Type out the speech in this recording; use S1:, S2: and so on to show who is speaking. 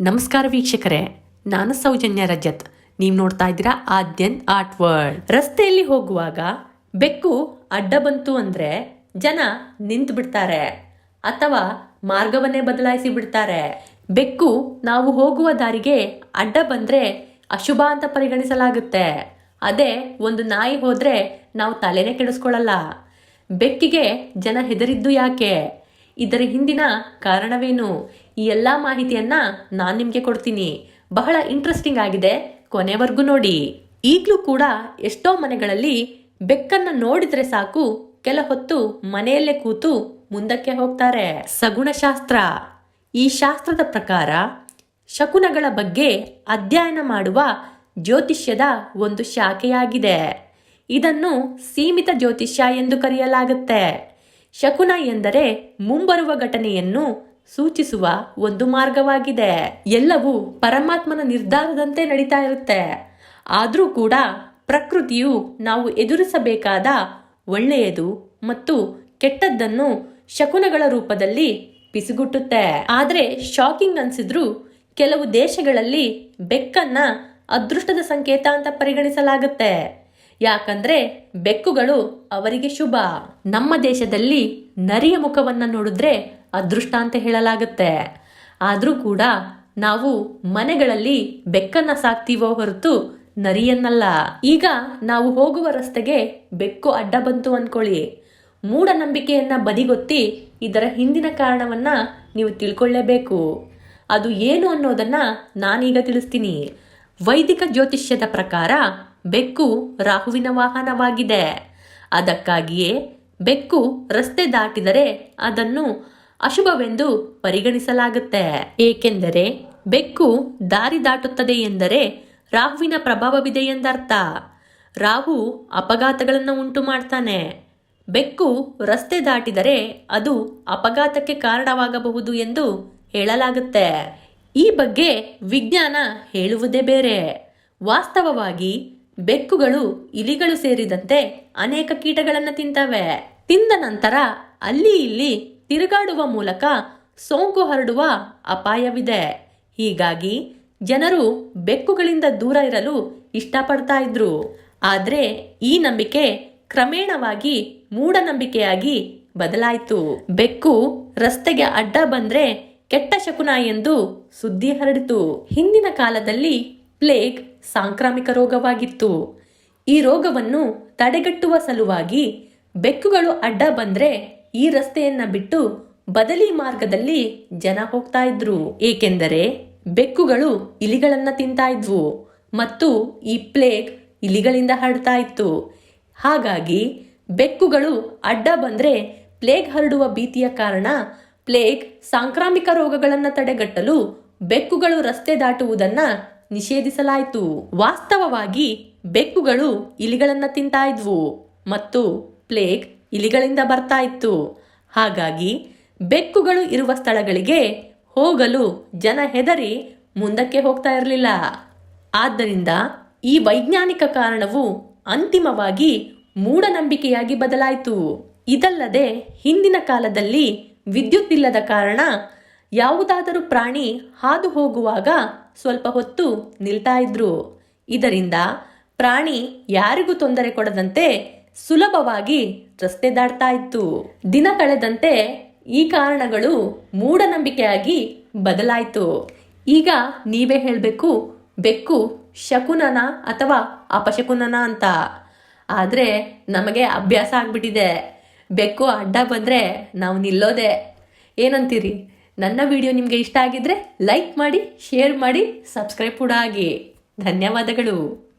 S1: ನಮಸ್ಕಾರ ವೀಕ್ಷಕರೇ, ನಾನು ಸೌಜನ್ಯ ರಜತ್. ನೀವು ನೋಡ್ತಾ ಇದ್ದೀರಾ ಆದ್ಯನ್ ಆರ್ಟ್ ವರ್ಲ್ಡ್. ರಸ್ತೆಯಲ್ಲಿ ಹೋಗುವಾಗ ಬೆಕ್ಕು ಅಡ್ಡ ಬಂತು ಅಂದ್ರೆ ಜನ ನಿಂತು ಬಿಡ್ತಾರೆ ಅಥವಾ ಮಾರ್ಗವನ್ನೇ ಬದಲಾಯಿಸಿ ಬಿಡ್ತಾರೆ. ಬೆಕ್ಕು ನಾವು ಹೋಗುವ ದಾರಿಗೆ ಅಡ್ಡ ಬಂದ್ರೆ ಅಶುಭ ಅಂತ ಪರಿಗಣಿಸಲಾಗುತ್ತೆ. ಅದೇ ಒಂದು ನಾಯಿ ಹೋದ್ರೆ ನಾವು ತಲೆನೇ ಕೆಡಿಸ್ಕೊಳ್ಳಲ್ಲ. ಬೆಕ್ಕಿಗೆ ಜನ ಹೆದರಿದ್ದು ಯಾಕೆ? ಇದರ ಹಿಂದಿನ ಕಾರಣವೇನು? ಈ ಎಲ್ಲ ಮಾಹಿತಿಯನ್ನ ನಾನು ನಿಮಗೆ ಕೊಡ್ತೀನಿ. ಬಹಳ ಇಂಟ್ರೆಸ್ಟಿಂಗ್ ಆಗಿದೆ. ಕೊನೆವರೆಗೂ ನೋಡಿ. ಈಗಲೂ ಕೂಡ ಎಷ್ಟೋ ಮನೆಗಳಲ್ಲಿ ಬೆಕ್ಕನ್ನ ನೋಡಿದ್ರೆ ಸಾಕು, ಕೆಲ ಹೊತ್ತು ಮನೆಯಲ್ಲೇ ಕೂತು ಮುಂದಕ್ಕೆ ಹೋಗ್ತಾರೆ. ಸಗುಣಶಾಸ್ತ್ರ. ಈ ಶಾಸ್ತ್ರದ ಪ್ರಕಾರ ಶಕುನಗಳ ಬಗ್ಗೆ ಅಧ್ಯಯನ ಮಾಡುವ ಜ್ಯೋತಿಷ್ಯದ ಒಂದು ಶಾಖೆಯಾಗಿದೆ. ಇದನ್ನು ಸೀಮಿತ ಜ್ಯೋತಿಷ್ಯ ಎಂದು ಕರೆಯಲಾಗುತ್ತೆ. ಶಕುನ ಎಂದರೆ ಮುಂಬರುವ ಘಟನೆಯನ್ನು ಸೂಚಿಸುವ ಒಂದು ಮಾರ್ಗವಾಗಿದೆ. ಎಲ್ಲವೂ ಪರಮಾತ್ಮನ ನಿರ್ಧಾರದಂತೆ ನಡೀತಾ ಇರುತ್ತೆ. ಆದರೂ ಕೂಡ ಪ್ರಕೃತಿಯು ನಾವು ಎದುರಿಸಬೇಕಾದ ಒಳ್ಳೆಯದು ಮತ್ತು ಕೆಟ್ಟದ್ದನ್ನು ಶಕುನಗಳ ರೂಪದಲ್ಲಿ ಪಿಸುಗುಟ್ಟುತ್ತೆ. ಆದರೆ ಶಾಕಿಂಗ್ ಅನ್ಸಿದ್ರು ಕೆಲವು ದೇಶಗಳಲ್ಲಿ ಬೆಕ್ಕನ್ನ ಅದೃಷ್ಟದ ಸಂಕೇತ ಅಂತ ಪರಿಗಣಿಸಲಾಗುತ್ತೆ. ಯಾಕಂದ್ರೆ ಬೆಕ್ಕುಗಳು ಅವರಿಗೆ ಶುಭ. ನಮ್ಮ ದೇಶದಲ್ಲಿ ನರಿಯ ಮುಖವನ್ನ ನೋಡಿದ್ರೆ ಅದೃಷ್ಟ ಅಂತ ಹೇಳಲಾಗುತ್ತೆ. ಆದರೂ ಕೂಡ ನಾವು ಮನೆಗಳಲ್ಲಿ ಬೆಕ್ಕನ್ನ ಸಾಕ್ತೀವೋ ಹೊರತು ನರಿಯನ್ನಲ್ಲ. ಈಗ ನಾವು ಹೋಗುವ ರಸ್ತೆಗೆ ಬೆಕ್ಕು ಅಡ್ಡ ಬಂತು ಅನ್ಕೊಳ್ಳಿ. ಮೂಢನಂಬಿಕೆಯನ್ನ ಬದಿಗೊತ್ತಿ ಇದರ ಹಿಂದಿನ ಕಾರಣವನ್ನ ನೀವು ತಿಳ್ಕೊಳ್ಳೇಬೇಕು. ಅದು ಏನು ಅನ್ನೋದನ್ನ ನಾನೀಗ ತಿಳಿಸ್ತೀನಿ. ವೈದಿಕ ಜ್ಯೋತಿಷ್ಯದ ಪ್ರಕಾರ ಬೆಕ್ಕು ರಾಹುವಿನ ವಾಹನವಾಗಿದೆ. ಅದಕ್ಕಾಗಿಯೇ ಬೆಕ್ಕು ರಸ್ತೆ ದಾಟಿದರೆ ಅದನ್ನು ಅಶುಭವೆಂದು ಪರಿಗಣಿಸಲಾಗುತ್ತೆ. ಏಕೆಂದರೆ ಬೆಕ್ಕು ದಾರಿ ದಾಟುತ್ತದೆ ಎಂದರೆ ರಾಹುವಿನ ಪ್ರಭಾವವಿದೆ ಎಂದರ್ಥ. ರಾಹು ಅಪಘಾತಗಳನ್ನು ಉಂಟು ಮಾಡ್ತಾನೆ ಬೆಕ್ಕು ರಸ್ತೆ ದಾಟಿದರೆ ಅದು ಅಪಘಾತಕ್ಕೆ ಕಾರಣವಾಗಬಹುದು ಎಂದು ಹೇಳಲಾಗುತ್ತೆ. ಈ ಬಗ್ಗೆ ವಿಜ್ಞಾನ ಹೇಳುವುದೇ ಬೇರೆ. ವಾಸ್ತವವಾಗಿ ಬೆಕ್ಕುಗಳು ಇಲಿಗಳು ಸೇರಿದಂತೆ ಅನೇಕ ಕೀಟಗಳನ್ನು ತಿಂತವೆ. ತಿಂದ ನಂತರ ಅಲ್ಲಿ ಇಲ್ಲಿ ತಿರುಗಾಡುವ ಮೂಲಕ ಸೋಂಕು ಹರಡುವ ಅಪಾಯವಿದೆ. ಹೀಗಾಗಿ ಜನರು ಬೆಕ್ಕುಗಳಿಂದ ದೂರ ಇರಲು ಇಷ್ಟಪಡ್ತಾ ಇದ್ರು. ಆದರೆ ಈ ನಂಬಿಕೆ ಕ್ರಮೇಣವಾಗಿ ಮೂಢನಂಬಿಕೆಯಾಗಿ ಬದಲಾಯಿತು. ಬೆಕ್ಕು ರಸ್ತೆಗೆ ಅಡ್ಡ ಬಂದ್ರೆ ಕೆಟ್ಟ ಶಕುನ ಎಂದು ಸುದ್ದಿ ಹರಡಿತು. ಹಿಂದಿನ ಕಾಲದಲ್ಲಿ ಪ್ಲೇಗ್ ಸಾಂಕ್ರಾಮಿಕ ರೋಗವಾಗಿತ್ತು. ಈ ರೋಗವನ್ನು ತಡೆಗಟ್ಟುವ ಸಲುವಾಗಿ ಬೆಕ್ಕುಗಳು ಅಡ್ಡ ಬಂದ್ರೆ ಈ ರಸ್ತೆಯನ್ನ ಬಿಟ್ಟು ಬದಲಿ ಮಾರ್ಗದಲ್ಲಿ ಜನ ಹೋಗ್ತಾ ಇದ್ರು. ಏಕೆಂದರೆ ಬೆಕ್ಕುಗಳು ಇಲಿಗಳನ್ನ ತಿಂತಾ ಇದ್ವು ಮತ್ತು ಈ ಪ್ಲೇಗ್ ಇಲಿಗಳಿಂದ ಹರಡ್ತಾ ಇತ್ತು. ಹಾಗಾಗಿ ಬೆಕ್ಕುಗಳು ಅಡ್ಡ ಬಂದ್ರೆ ಪ್ಲೇಗ್ ಹರಡುವ ಭೀತಿಯ ಕಾರಣ ಪ್ಲೇಗ್ ಸಾಂಕ್ರಾಮಿಕ ರೋಗಗಳನ್ನು ತಡೆಗಟ್ಟಲು ಬೆಕ್ಕುಗಳು ರಸ್ತೆ ದಾಟುವುದನ್ನ ನಿಷೇಧಿಸಲಾಯಿತು. ವಾಸ್ತವವಾಗಿ ಬೆಕ್ಕುಗಳು ಇಲಿಗಳನ್ನ ತಿಂತಾ ಇದ್ವು ಮತ್ತು ಪ್ಲೇಗ್ ಇಲಿಗಳಿಂದ ಬರ್ತಾ ಇತ್ತು. ಹಾಗಾಗಿ ಬೆಕ್ಕುಗಳು ಇರುವ ಸ್ಥಳಗಳಿಗೆ ಹೋಗಲು ಜನ ಹೆದರಿ ಮುಂದಕ್ಕೆ ಹೋಗ್ತಾ ಇರಲಿಲ್ಲ. ಆದ್ದರಿಂದ ಈ ವೈಜ್ಞಾನಿಕ ಕಾರಣವು ಅಂತಿಮವಾಗಿ ಮೂಢನಂಬಿಕೆಯಾಗಿ ಬದಲಾಯಿತು. ಇದಲ್ಲದೆ ಹಿಂದಿನ ಕಾಲದಲ್ಲಿ ವಿದ್ಯುತ್ ಇಲ್ಲದ ಕಾರಣ ಯಾವುದಾದರೂ ಪ್ರಾಣಿ ಹಾದು ಹೋಗುವಾಗ ಸ್ವಲ್ಪ ಹೊತ್ತು ನಿಲ್ತಾ ಇದ್ರು. ಇದರಿಂದ ಪ್ರಾಣಿ ಯಾರಿಗೂ ತೊಂದರೆ ಕೊಡದಂತೆ ಸುಲಭವಾಗಿ ರಸ್ತೆ ದಾಟ್ತಾ ಇತ್ತು. ದಿನ ಕಳೆದಂತೆ ಈ ಕಾರಣಗಳು ಮೂಢನಂಬಿಕೆಯಾಗಿ ಬದಲಾಯಿತು. ಈಗ ನೀವೇ ಹೇಳಬೇಕು, ಬೆಕ್ಕು ಶಕುನನ ಅಥವಾ ಅಪಶಕುನನ ಅಂತ. ಆದರೆ ನಮಗೆ ಅಭ್ಯಾಸ ಆಗಿಬಿಟ್ಟಿದೆ. ಬೆಕ್ಕು ಅಡ್ಡ ಬಂದರೆ ನಾವು ನಿಲ್ಲೋದೆ. ಏನಂತೀರಿ? ನನ್ನ ವಿಡಿಯೋ ನಿಮಗೆ ಇಷ್ಟ ಆಗಿದ್ರೆ ಲೈಕ್ ಮಾಡಿ, ಶೇರ್ ಮಾಡಿ, ಸಬ್ಸ್ಕ್ರೈಬ್ ಕೂಡ ಆಗಿ. ಧನ್ಯವಾದಗಳು.